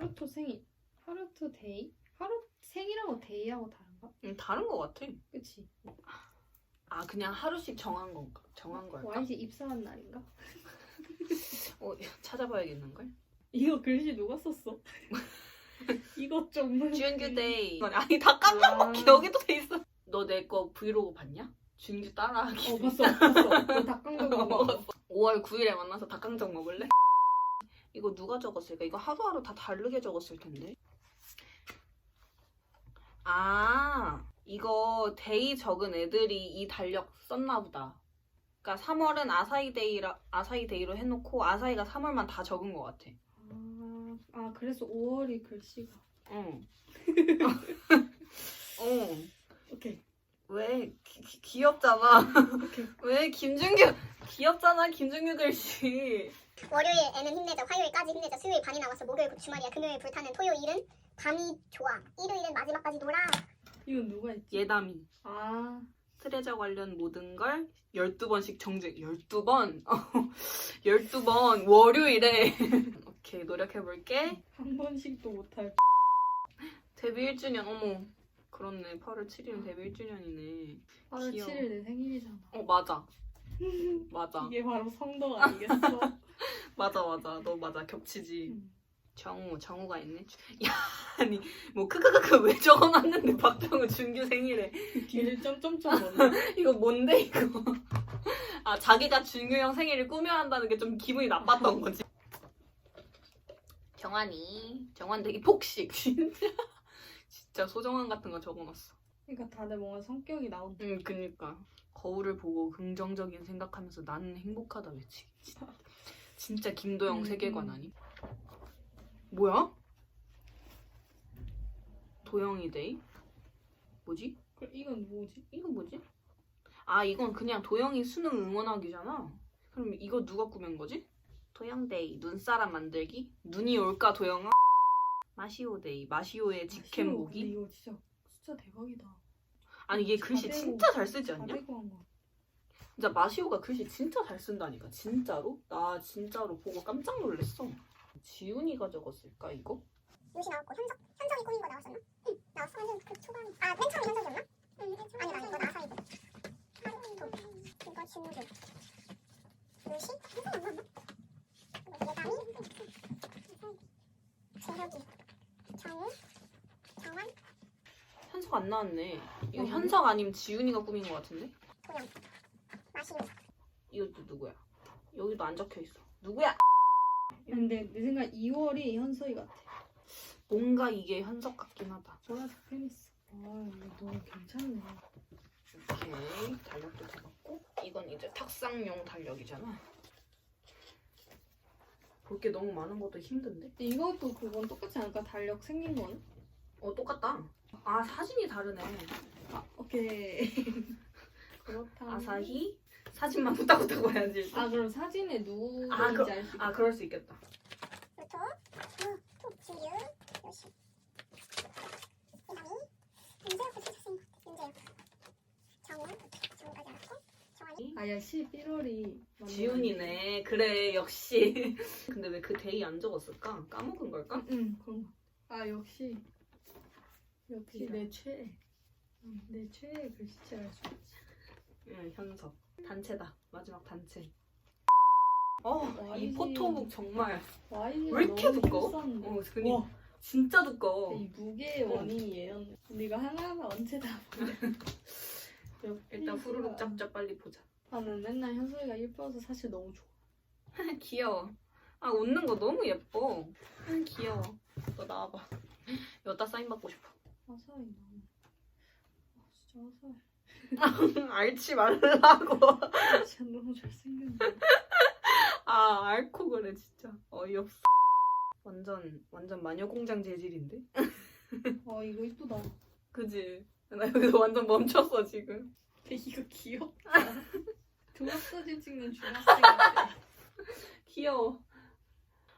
하루토 생일. 하루토 데이? 하루 생일하고 데이하고 다른가? 음, 다른 거 같아. 그치? 아 그냥 하루씩 정한 건가? 정한 걸까? YG 입사한 날인가? 어 찾아봐야겠는 걸. 이거 글씨 누가 썼어? 이것 좀 준규 데이. 아니 다 깜짝먹기 아. 여기도 돼 있어. 너 내 거 브이로그 봤냐? 준규 따라하기. 어 봤어 봤어 너 닭강정 어, 먹어 먹었어. 5월 9일에 만나서 닭강정 먹을래? 이거 누가 적었을까? 이거 하루하루 다 다르게 적었을 텐데. 아, 이거 데이 적은 애들이 이 달력 썼나 보다. 그러니까 3월은 아사히 데이라 아사히 데이로 해놓고 아사히가 3월만 다 적은 것 같아. 아, 아 그래서 5월이 글씨가 응. 어. 오케이 왜 기- 기- 귀엽잖아. 왜 김준규 귀엽잖아 김준규 글씨. 월요일에는 힘내자, 화요일까지 힘내자, 수요일 반이 남았어, 목요일 곧 주말이야, 금요일 불타는, 토요일은 밤이 좋아, 일요일은 마지막까지 놀아. 이건 누가 했지? 예담이. 아 트레저 관련 모든 걸 12번씩 정제 12번? 12번 월요일에 오케이 노력해볼게 한 번씩도 못할 데뷔 1주년 어머 그렇네. 8월 7일은 데뷔 1주년이네. 8월 귀여워. 7일 내 생일이잖아. 어 맞아. 맞아. 이게 바로 성덕 아니겠어? 맞아 맞아. 너 맞아. 겹치지. 음. 정우 정우가 있네. 야 아니 뭐 크크크크 왜 적어놨는데 박정우 준규 생일에? 뒤를 점점점 이거 뭔데 이거? 아 자기가 준규 형 생일을 꾸며야 한다는 게 좀 기분이 나빴던 거지. 정환이. 정환 되게 폭식 진짜 진짜 소정환 같은 거 적어놨어 그러니까 다들 뭔가 성격이 나온다 응 그니까 거울을 보고 긍정적인 생각하면서 나는 행복하다 외치기 진짜, 진짜 김도영 음. 세계관 아니? 뭐야? 도영이 데이? 뭐지? 이건 뭐지? 이건 뭐지? 아 이건 그냥 도영이 수능 응원하기잖아. 그럼 이거 누가 꾸민 거지? 도영 데이 눈사람 만들기? 눈이 올까 도영아? 마시오데이 마시오의 직캠 아, 근데 보기? 이거 진짜 진짜 대박이다 아니 얘 글씨 다 진짜 잘 쓰지 않냐? 다대고 한 거. 진짜 마시오가 글씨 진짜 잘 쓴다니까 진짜로? 나 진짜로 보고 깜짝 놀랐어. 지훈이가 적었을까 이거? 요시 나왔고, 현석, 현석이 꾸민 거 나왔었나? 응, 나왔어. 완전 그 초반. 아, 맨 처음에 현석이었나? 응, 아니, 아니, 이거 나사이고. 하루토, 이거 준규. 요시? 현석이 안 나왔나? 이거 예담이? 재혁이. 정우? 정환? 현석 안 나왔네. 이거 어, 현석 아니면 지훈이가 꾸민 것 같은데? 도영. 마시오. 이것도 누구야? 여기도 안 적혀 있어. 누구야? 근데 내 생각 2월이 현서이 같아 뭔가 이게 현석 같긴 하다. 보라색 페니스 아 이거 너무 괜찮네 오케이 달력도 잡았고 이건 이제 탁상용 달력이잖아 볼 게 너무 많은 것도 힘든데 이것도 그건 똑같지 않을까? 달력 생긴 거는? 어 똑같다 아 사진이 다르네 아 오케이 그렇다 아사히 사진만 후딱후딱 봐야지 일단. 아 그럼 사진에 누구인지 아, 그- 알수 있겠다 아 그럴 수 있겠다 톡. 요시. 윤재혁도 것 같아. 윤재혁. 알았고. 정환이. 아야 11월이 지훈이네 그래 역시 근데 왜 그 데이 안 적었을까 까먹은 걸까 응 그런 거 아 역시 역시. 내 최애 응, 내 최애 글씨체 알수 있지 응 현석 단체다 마지막 단체 어 이. 포토북 정말 YG 왜 이렇게 두꺼워? 어, 와, 진짜 두꺼워 이 무게의 어. 원인이 얘였네 근데 이거 하나하나 언제 다 보내 일단 후루룩 짭짭 빨리 보자 나는 맨날 현석이가 예뻐서 사실 너무 좋아 귀여워. 아 웃는 거 너무 예뻐. 아, 귀여워. 너 나와봐. 여기다 사인 받고 싶어. 화사히 너무 아 진짜 화사해 알지 말라고. 아, 진짜 너무 잘생겼네 아 알코 그래 진짜 어이없어. 완전 완전 마녀공장 재질인데? 아 이거 이쁘다 그지? 나 여기서 완전 멈췄어 지금. 근데 이거 귀엽다 졸업사진 찍는 중학생 같아 귀여워.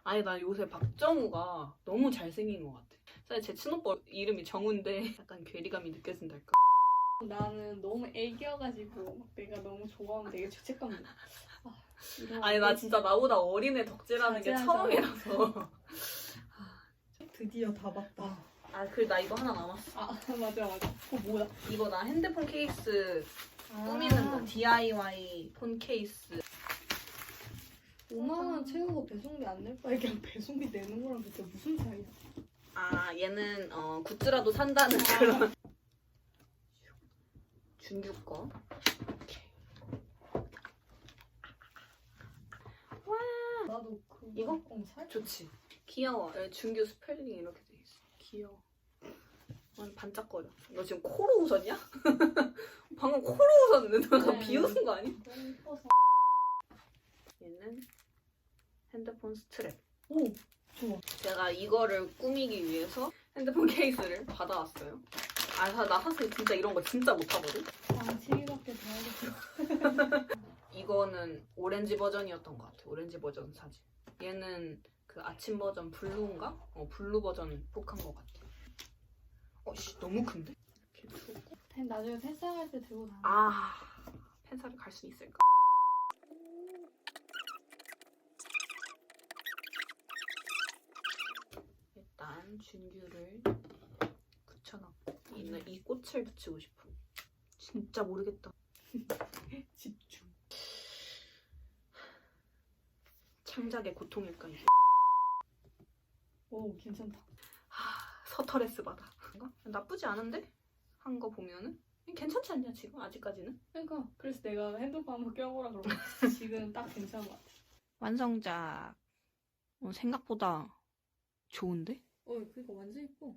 아니 나 요새 박정우가 너무 잘생긴 것 같아. 사실 제 친오빠 이름이 정우인데 약간 괴리감이 느껴진달까. 나는 너무 애기여가지고 막 내가 너무 좋아하면 되게 죄책감 들어 아, 이러면 아니 나 진짜 나보다 어린애 덕질하는 게 자제하자. 처음이라서 드디어 다 봤다. 아 그래 나 이거 하나 남았어. 아 맞아 맞아. 그거 뭐야? 이거 나 핸드폰 케이스 아. 꾸미는 거 DIY 폰 케이스. 5만 원 채우고 배송비 안 낼 바에 그냥 배송비 내는 거랑 진짜 무슨 차이야? 아 얘는 어 굿즈라도 산다는 그런 준규 거. 나도 그 이거? 어, 살? 좋지. 귀여워. 여기 준규 스펠링 이렇게 돼 있어. 귀여워. 완 반짝거려. 너 지금 코로 웃었냐? 방금 코로 웃었는데 너가 네. 비웃은 거 아니? 너무 이뻐서. 얘는 핸드폰 스트랩. 오. 제가 이거를 꾸미기 위해서 핸드폰 케이스를 받아왔어요. 아, 사- 나 사실 진짜 이런 거 진짜 못하거든? 방치기밖에 돼야겠어. 이거는 오렌지 버전이었던 것 같아. 오렌지 버전 사진. 얘는 그 아침 버전 블루인가? 어, 블루 버전 폭한 것 같아. 어, 씨, 너무 큰데? 이렇게 두고. 나중에 패스할 때 들고 다녀. 아, 펜사를 갈 수 있을까? 일단 준규를 붙여놨고 이, 이 꽃을 붙이고 싶어. 진짜 모르겠다. 집중. 창작의 고통일까 이게? 오 괜찮다. 하, 서터레스 받아. 나쁘지 않은데? 한 거 보면은 괜찮지 않냐 지금 아직까지는? 그러니까 그래서 내가 핸드폰 한번 껴보라 그러고 지금 딱 괜찮은 것 같아. 완성작. 어, 생각보다 좋은데? 어 그니까 완전 이뻐.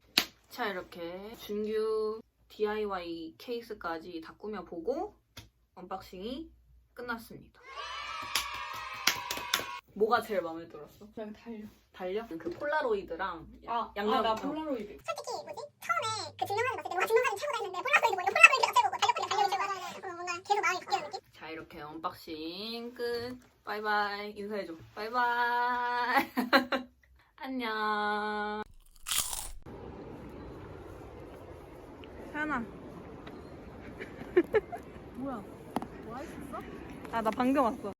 자 이렇게 준규 DIY 케이스까지 다 꾸며보고 언박싱이 끝났습니다. 뭐가 제일 마음에 들었어? 그냥 달려. 달려? 그 폴라로이드랑 아, 양면 아, 나 어. 폴라로이드. 솔직히 뭐지? 처음에 그 증명사진 봤을 때 뭔가 증명사진 최고다 했는데 폴라로이드 보니까 폴라로이드가 최고고 달력플이 달력이 최고다. 어, 뭔가 계속 마음이 바뀌는 느낌? 자 이렇게 언박싱 끝. 바이바이 인사해줘. 바이바이. 안녕. 태연아. 뭐야? 뭐 하셨어? 아 나 방금 왔어.